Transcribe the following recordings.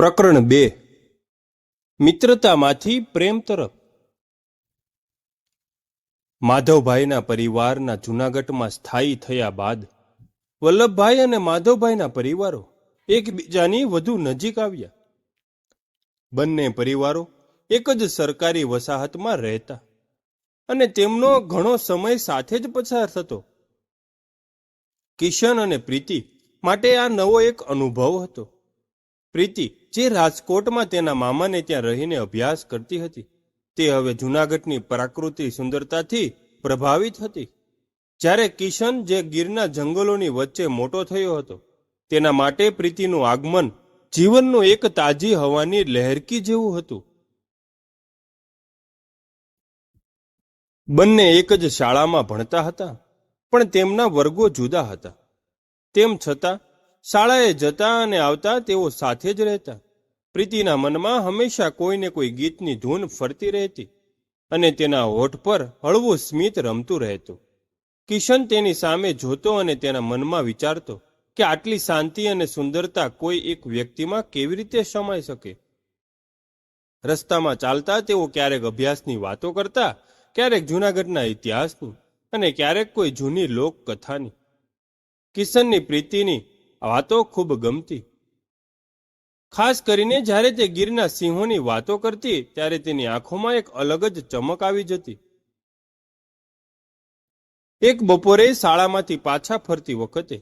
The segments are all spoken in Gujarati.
પ્રકરણ બે. મિત્રતામાંથી પ્રેમ તરફ. માધવભાઈના પરિવારના જૂનાગઢમાં સ્થાયી થયા બાદ વલ્લભભાઈ અને માધવભાઈના પરિવારો એકબીજાની વધુ નજીક આવ્યા. બંને પરિવારો એક જ સરકારી વસાહતમાં રહેતા અને તેમનો ઘણો સમય સાથે જ પસાર થતો. કિશન અને પ્રીતિ માટે આ નવો એક અનુભવ હતો. પ્રીતિ, જે રાજકોટમાં તેના મામાને ત્યાં રહીને અભ્યાસ કરતી હતી, તે હવે જૂનાગઢની પ્રાકૃતિક સુંદરતાથી પ્રભાવિત હતી. જ્યારે કિશન જે ગીરના જંગલોની વચ્ચે મોટો થયો હતો, તેના માટે પ્રીતિનું આગમન જીવનનું એક તાજી હવાની લહેરકી જેવું હતું. બંને એક જ શાળામાં ભણતા હતા, પણ તેમના વર્ગો જુદા હતા. તેમ છતાં શાળાએ જતા અને આવતા તેઓ સાથે જ રહેતા. પ્રીતિના મનમાં હંમેશા કોઈને કોઈ ગીતની ધૂન ફરતી રહેતી અને તેના હોઠ પર હળવું સ્મિત રમતું રહેતું. કિશન તેની સામે જોતો અને તેના મનમાં વિચારતો કે આટલી શાંતિ અને સુંદરતા કોઈ એક વ્યક્તિમાં કેવી રીતે સમાઈ શકે? રસ્તામાં ચાલતા તેઓ ક્યારેક અભ્યાસની વાતો કરતા, ક્યારેક જૂનાગઢના ઇતિહાસની અને ક્યારેક કોઈ જૂની લોકકથાની. કિશનની પ્રીતિની વાતો ખૂબ ગમતી. ખાસ કરીને જ્યારે તે ગીરના સિંહોની વાતો કરતી, ત્યારે તેની આંખોમાં એક અલગ જ ચમક આવી જતી. એક બપોરે શાળામાંથી પાછા ફરતી વખતે,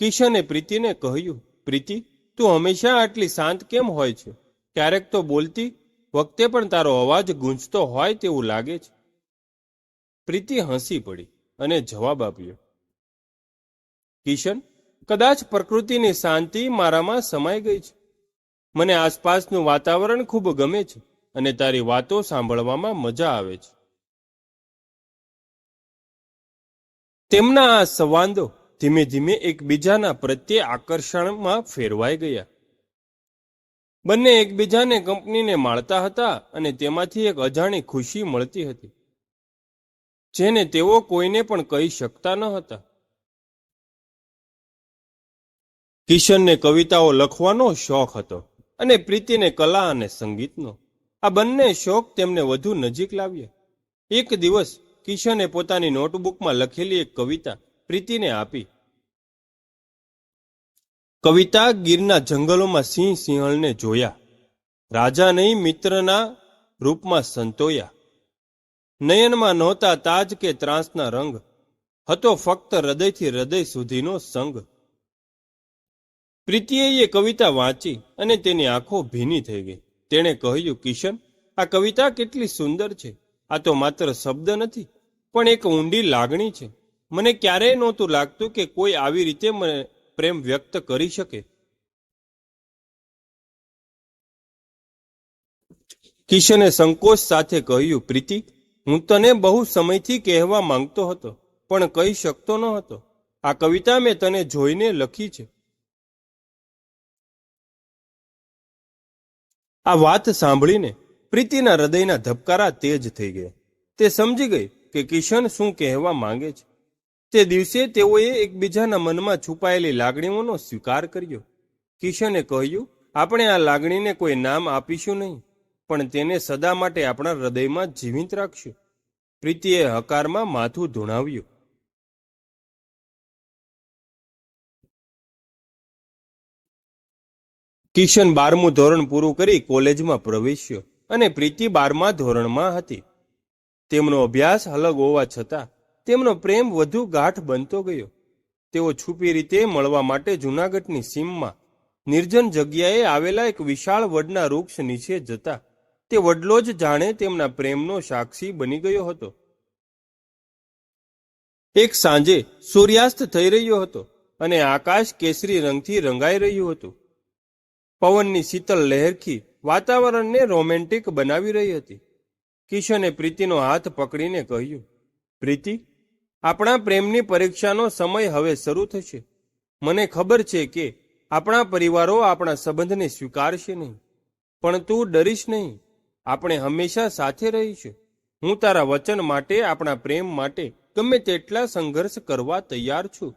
કિશને પ્રીતિને કહ્યું, પ્રીતિ, તું હંમેશા આટલી શાંત કેમ હોય છે? ક્યારેક તો બોલતી, વખતે પણ તારો અવાજ ગૂંજતો હોય તેવું લાગે છે. પ્રીતિ હસી પડી અને જવાબ આપ્યો, કિશન કદાચ પ્રકૃતિની શાંતિ મારામાં સમાઈ ગઈ છે. મને આસપાસનું વાતાવરણ ખૂબ ગમે છે અને તારી વાતો સાંભળવામાં મજા આવે છે. તેમના આ સંવાદો ધીમે ધીમે એકબીજાના પ્રત્યે આકર્ષણમાં ફેરવાઈ ગયા. બંને એકબીજાને કંપનીને માળતા હતા અને તેમાંથી એક અજાણી ખુશી મળતી હતી, જેને તેઓ કોઈને પણ કહી શકતા ન હતા. કિશનને કવિતાઓ લખવાનો શોખ હતો અને પ્રીતિને કલા અને સંગીતનો. આ બંને શોખ તેમને વધુ નજીક લાવ્યા. એક દિવસ કિશને પોતાની નોટબુકમાં લખેલી એક કવિતા પ્રીતિને આપી. કવિતા ગીરના જંગલોમાં સિંહ સિંહણને જોયા. રાજા નહીં મિત્રના રૂપમાં સંતોયા. નયનમાં નહોતા તાજ કે ત્રાસના રંગ. હતો ફક્ત હૃદયથી હૃદય સુધીનો સંગ. પ્રીતિએ એ કવિતા વાંચી અને તેની આંખો ભીની થઈ ગઈ. તેણે કહ્યું, કિશન, આ કવિતા કેટલી સુંદર છે. આ તો માત્ર શબ્દ નથી, પણ એક ઊંડી લાગણી છે. મને ક્યારેય નહોતું લાગતું કે કોઈ આવી રીતે મને પ્રેમ વ્યક્ત કરી શકે. કિશને સંકોચ સાથે કહ્યું, પ્રીતિ, હું તને બહુ સમયથી કહેવા માંગતો હતો, પણ કહી શકતો ન હતો આ કવિતા મેં તને જોઈને લખી છે. આ વાત સાંભળીને પ્રીતિના હૃદયના ધબકારા તેજ થઈ ગયા. તે સમજી ગઈ કે કિશન શું કહેવા માંગે છે. તે દિવસે તેઓએ એકબીજાના મનમાં છુપાયેલી લાગણીઓનો સ્વીકાર કર્યો. કિશને કહ્યું, આપણે આ લાગણીને કોઈ નામ આપીશું નહીં, પણ તેને સદા માટે આપણા હૃદયમાં જીવિત રાખશું. પ્રીતિએ હકારમાં માથું ધૂણાવ્યું. કિશન બારમું ધોરણ પૂરું કરી કોલેજમાં પ્રવેશ્યો અને પ્રીતિ બારમા ધોરણમાં હતી. તેમનો અભ્યાસ અલગ હોવા છતાં તેમનો પ્રેમ વધુ ગાઢ બનતો ગયો. તેઓ છુપી રીતે મળવા માટે જૂનાગઢની સીમમાં નિર્જન જગ્યાએ આવેલા એક વિશાળ વડના વૃક્ષ નીચે જતા તે વડલો જ જાણે તેમના પ્રેમનો સાક્ષી બની ગયો હતો. એક સાંજે સૂર્યાસ્ત થઈ રહ્યો હતો અને આકાશ કેસરી રંગથી રંગાઈ રહ્યું હતું. પવનની શીતલ લહેરખી વાતાવરણને રોમેન્ટિક બનાવી રહી હતી. કિશને પ્રીતિનો હાથ પકડીને કહ્યું, પ્રીતિ, આપણા પ્રેમની પરીક્ષાનો સમય હવે શરૂ થશે. મને ખબર છે કે આપણા પરિવારો આપણા સંબંધને સ્વીકારશે નહીં. પણ તું ડરીશ નહીં. આપણે હંમેશા સાથે રહીશું હું તારા વચન માટે, આપણા પ્રેમ માટે ગમે તેટલા સંઘર્ષ કરવા તૈયાર છું.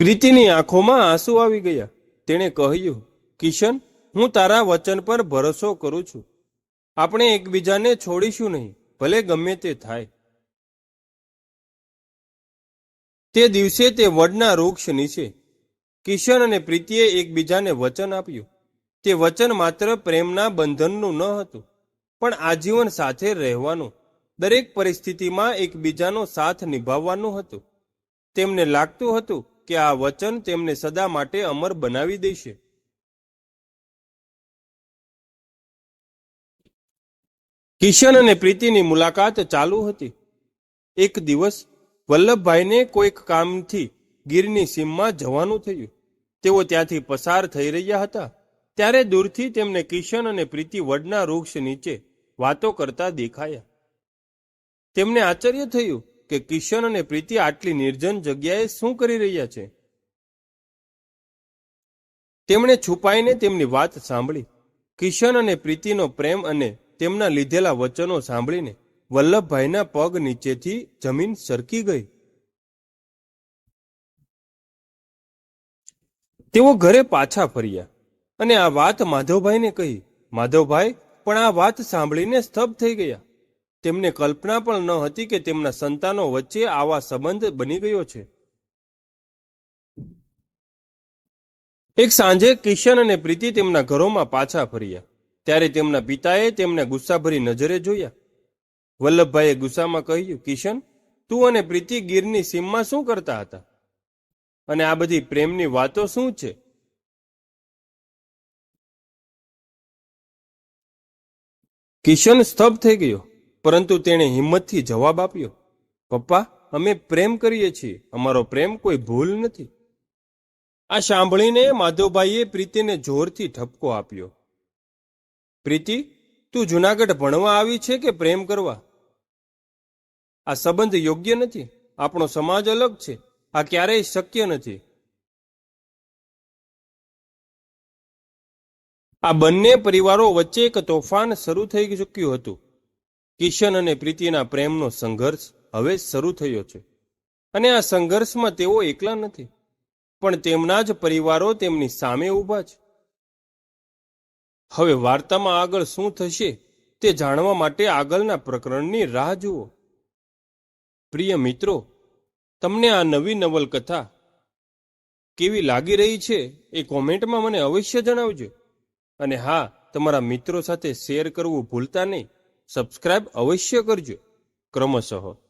પ્રીતિની આંખોમાં આંસુ આવી ગયા. તેણે કહ્યું, કિશન, હું તારા વચન પર ભરોસો કરું છું. આપણે એકબીજાને છોડીશું નહીં, ભલે ગમે તે થાય. તે દિવસે તે વડના વૃક્ષ નીચે. કિશન અને પ્રીતિએ એકબીજાને વચન આપ્યું. તે વચન માત્ર પ્રેમના બંધનનું ન હતું, પણ આજીવન સાથે રહેવાનું, દરેક પરિસ્થિતિમાં એકબીજાનો સાથ નિભાવવાનું હતું. તેમને લાગતું હતું કે આ વચન તેમને સદા માટે અમર બનાવી દેશે. કિશન અને પ્રીતિની મુલાકાત ચાલુ હતી. એક દિવસ વલ્લભભાઈને કોઈક કામથી ગીરની સીમમાં જવાનું થયું. તેઓ ત્યાંથી પસાર થઈ રહ્યા હતા. ત્યારે દૂરથી તેમને કિશન અને પ્રીતિ વડના વૃક્ષ નીચે વાતો કરતા દેખાયા. તેમને આશ્ચર્ય થયું કે કિશન અને પ્રીતિ આટલી નિર્જન જગ્યાએ શું કરી રહ્યા છે? તેમણે છુપાઈને તેમની વાત સાંભળી. કિશન અને પ્રીતિનો પ્રેમ અને તેમના લીધેલા વચનો સાંભળીને વલ્લભભાઈના પગ નીચેથી જમીન સરકી ગઈ. તેઓ ઘરે પાછા ફર્યા અને આ વાત માધવભાઈને કહી. માધવભાઈ પણ આ વાત સાંભળીને સ્તબ્ધ થઈ ગયા. તેમને કલ્પના પણ ન હતી કે તેમના સંતાનો વચ્ચે આવા સંબંધ બની ગયો છે. એક સાંજે કિશન અને પ્રીતિ તેમના ઘરોમાં પાછા ફર્યા. ત્યારે તેમના પિતાએ તેમને ગુસ્સાભરી નજરે જોયા. વલ્લભભાઈએ ગુસ્સામાં કહ્યું, કિશન, તું અને પ્રીતિ ગીરની સીમમાં શું કરતા હતા? અને આ બધી પ્રેમની વાતો શું છે? કિશન સ્તબ્ધ થઈ ગયો. પરંતુ તેણે હિંમતથી જવાબ આપ્યો, પપ્પા, અમે પ્રેમ કરીએ છીએ. અમારો પ્રેમ કોઈ ભૂલ નથી. આ સાંભળીને માધવભાઈએ પ્રીતિને જોરથી ઠપકો આપ્યો, પ્રીતિ, તું જુનાગઢ ભણવા આવી છે કે પ્રેમ કરવા? આ સંબંધ યોગ્ય નથી. આપણો સમાજ અલગ છે. આ ક્યારેય શક્ય નથી. આ બંને પરિવારો વચ્ચે એક તોફાન શરૂ થઈ ચૂક્યું હતું. કિશન અને પ્રીતિના પ્રેમનો સંઘર્ષ હવે શરૂ થયો છે. અને આ સંઘર્ષમાં તેઓ એકલા નથી, પણ તેમના જ પરિવારો તેમની સામે ઊભા છે. હવે વાર્તામાં આગળ શું થશે તે જાણવા માટે આગળના પ્રકરણની રાહ જુઓ. પ્રિય મિત્રો, તમને આ નવી નવલકથા કેવી લાગી રહી છે એ કોમેન્ટમાં મને અવશ્ય જણાવજો. અને હા, તમારા મિત્રો સાથે શેર કરવું ભૂલતા નહીં. સબસ્ક્રાઇબ અવશ્ય કરજો. ક્રમશઃ.